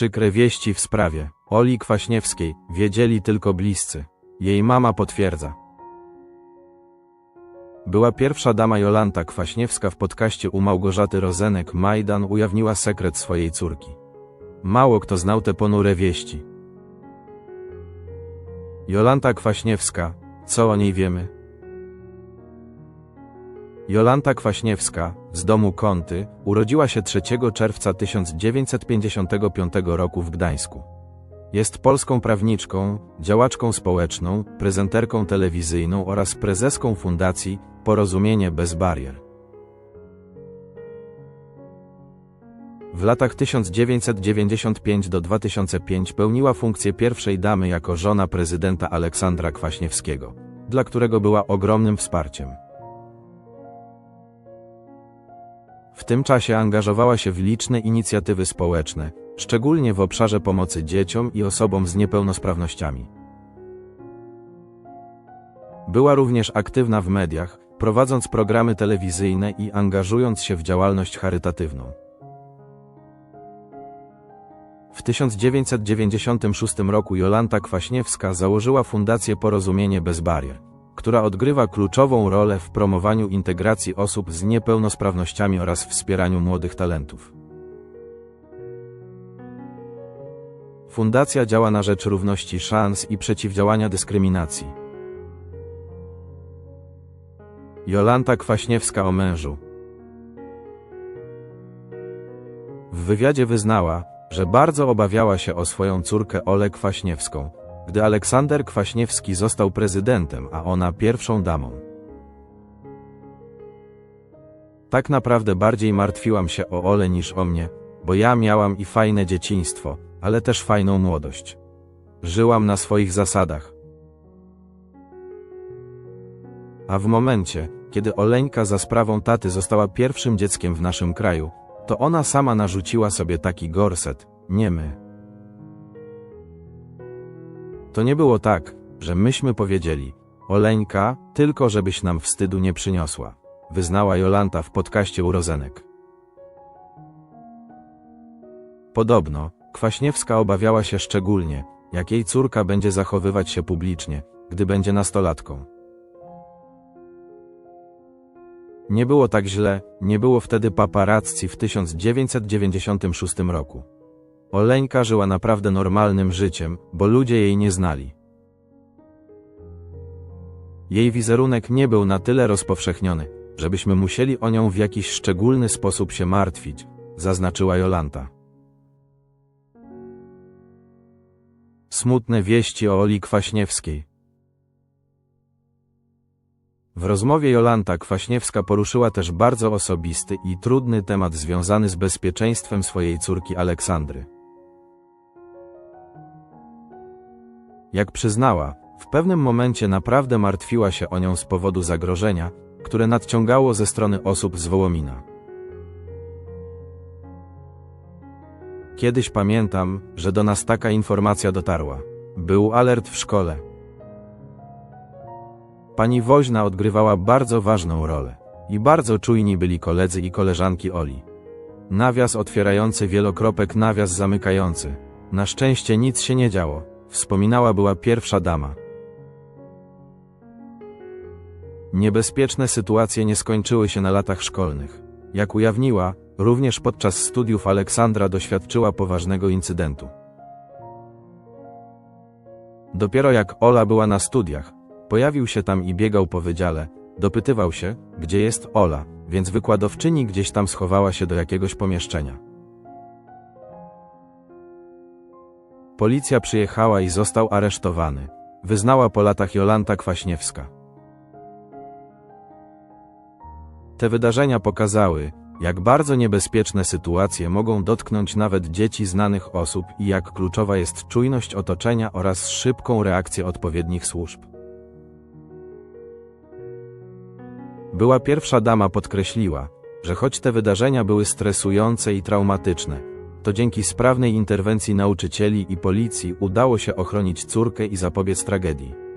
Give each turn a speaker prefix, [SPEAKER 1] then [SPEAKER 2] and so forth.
[SPEAKER 1] Przykre wieści w sprawie Oli Kwaśniewskiej wiedzieli tylko bliscy. Jej mama potwierdza. Była pierwsza dama Jolanta Kwaśniewska w podcaście u Małgorzaty Rozenek Majdan ujawniła sekret swojej córki. Mało kto znał te ponure wieści. Jolanta Kwaśniewska, co o niej wiemy? Jolanta Kwaśniewska, z domu Kąty, urodziła się 3 czerwca 1955 roku w Gdańsku. Jest polską prawniczką, działaczką społeczną, prezenterką telewizyjną oraz prezeską fundacji Porozumienie bez barier. W latach 1995 do 2005 pełniła funkcję pierwszej damy jako żona prezydenta Aleksandra Kwaśniewskiego, dla którego była ogromnym wsparciem. W tym czasie angażowała się w liczne inicjatywy społeczne, szczególnie w obszarze pomocy dzieciom i osobom z niepełnosprawnościami. Była również aktywna w mediach, prowadząc programy telewizyjne i angażując się w działalność charytatywną. W 1996 roku Jolanta Kwaśniewska założyła Fundację Porozumienie bez barier, która odgrywa kluczową rolę w promowaniu integracji osób z niepełnosprawnościami oraz wspieraniu młodych talentów. Fundacja działa na rzecz równości szans i przeciwdziałania dyskryminacji. Jolanta Kwaśniewska o mężu. W wywiadzie wyznała, że bardzo obawiała się o swoją córkę Olę Kwaśniewską, gdy Aleksander Kwaśniewski został prezydentem, a ona pierwszą damą. Tak naprawdę bardziej martwiłam się o Ole niż o mnie, bo ja miałam i fajne dzieciństwo, ale też fajną młodość. Żyłam na swoich zasadach. A w momencie, kiedy Oleńka za sprawą taty została pierwszym dzieckiem w naszym kraju, to ona sama narzuciła sobie taki gorset, nie my. To nie było tak, że myśmy powiedzieli, Oleńka, tylko żebyś nam wstydu nie przyniosła, wyznała Jolanta w podcaście Urozenek. Podobno, Kwaśniewska obawiała się szczególnie, jak jej córka będzie zachowywać się publicznie, gdy będzie nastolatką. Nie było tak źle, nie było wtedy paparazzi w 1996 roku. Oleńka żyła naprawdę normalnym życiem, bo ludzie jej nie znali. Jej wizerunek nie był na tyle rozpowszechniony, żebyśmy musieli o nią w jakiś szczególny sposób się martwić, zaznaczyła Jolanta. Smutne wieści o Oli Kwaśniewskiej. W rozmowie Jolanta Kwaśniewska poruszyła też bardzo osobisty i trudny temat związany z bezpieczeństwem swojej córki Aleksandry. Jak przyznała, w pewnym momencie naprawdę martwiła się o nią z powodu zagrożenia, które nadciągało ze strony osób z Wołomina. Kiedyś pamiętam, że do nas taka informacja dotarła. Był alert w szkole. Pani Woźna odgrywała bardzo ważną rolę. I bardzo czujni byli koledzy i koleżanki Oli. Nawias otwierający wielokropek nawias zamykający. Na szczęście nic się nie działo. Wspominała była pierwsza dama. Niebezpieczne sytuacje nie skończyły się na latach szkolnych. Jak ujawniła, również podczas studiów Aleksandra doświadczyła poważnego incydentu. Dopiero jak Ola była na studiach, pojawił się tam i biegał po wydziale, dopytywał się, gdzie jest Ola, więc wykładowczyni gdzieś tam schowała się do jakiegoś pomieszczenia. Policja przyjechała i został aresztowany. Wyznała po latach Jolanta Kwaśniewska. Te wydarzenia pokazały, jak bardzo niebezpieczne sytuacje mogą dotknąć nawet dzieci znanych osób i jak kluczowa jest czujność otoczenia oraz szybką reakcję odpowiednich służb. Była pierwsza dama podkreśliła, że choć te wydarzenia były stresujące i traumatyczne, to dzięki sprawnej interwencji nauczycieli i policji udało się ochronić córkę i zapobiec tragedii.